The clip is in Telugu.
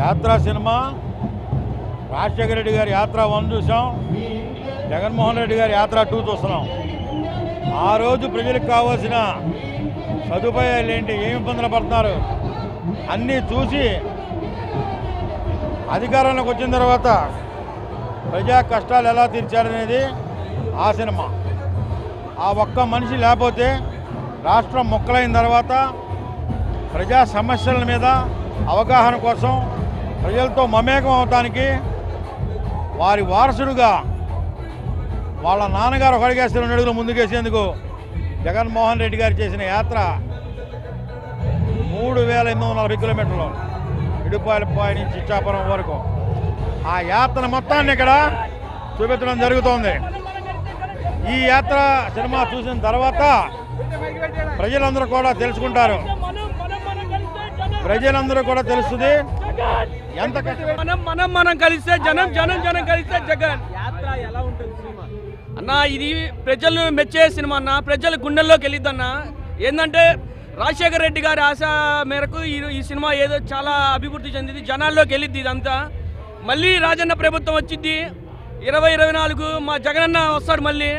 యాత్ర సినిమా. రాజశేఖర రెడ్డి గారి యాత్ర వన్ చూసాం. జగన్మోహన్ రెడ్డి గారి యాత్ర టూ చూస్తున్నాం. ఆ రోజు ప్రజలకు కావాల్సిన సదుపాయాలు ఏంటి? ఏమి ఇబ్బందులు పడుతున్నారు? అన్నీ చూసి అధికారంలోకి వచ్చిన తర్వాత ప్రజా కష్టాలు ఎలా తీర్చారనేది ఆ సినిమా. ఆ ఒక్క మనిషి లేకపోతే రాష్ట్రం మొక్కలైన తర్వాత ప్రజా సమస్యల మీద అవగాహన కోసం ప్రజలతో మమేకం అవటానికి వారి వారసుడుగా వాళ్ళ నాన్నగారు ఒకడిగేసి రెండు అడుగులు ముందుకేసేందుకు జగన్మోహన్ రెడ్డి గారు చేసిన యాత్ర మూడు వేల ఎనిమిది వందల నలభై కిలోమీటర్లు ఇడుపాయలపాయ నుంచి ఇచ్చాపురం వరకు. ఆ యాత్ర మొత్తాన్ని ఇక్కడ చూపించడం జరుగుతోంది. ఈ యాత్ర సినిమా చూసిన తర్వాత ప్రజలందరూ కూడా తెలుసుకుంటారు. ప్రజలందరూ కూడా తెలుస్తుంది. ఎంత కష్టం. మనం మనం మనం కలిస్తే జనం జనం జనం కలిస్తే జగన్. యాత్ర ఎలా ఉంటుంది సినిమా? అన్న ఇది ప్రజలు మెచ్చే సినిమా అన్న ప్రజల గుండెల్లోకి వెళ్ళిద్దన్న. ఏంటంటే రాజశేఖర రెడ్డి గారి ఆశ మేరకు ఈ ఈ సినిమా ఏదో చాలా అభివృద్ధి చెందింది. జనాల్లోకి వెళ్ళిద్ది ఇదంతా. మళ్ళీ రాజన్న ప్రభుత్వం వచ్చింది ఇరవై ఇరవై నాలుగు మా జగనన్న వస్తాడు మళ్ళీ.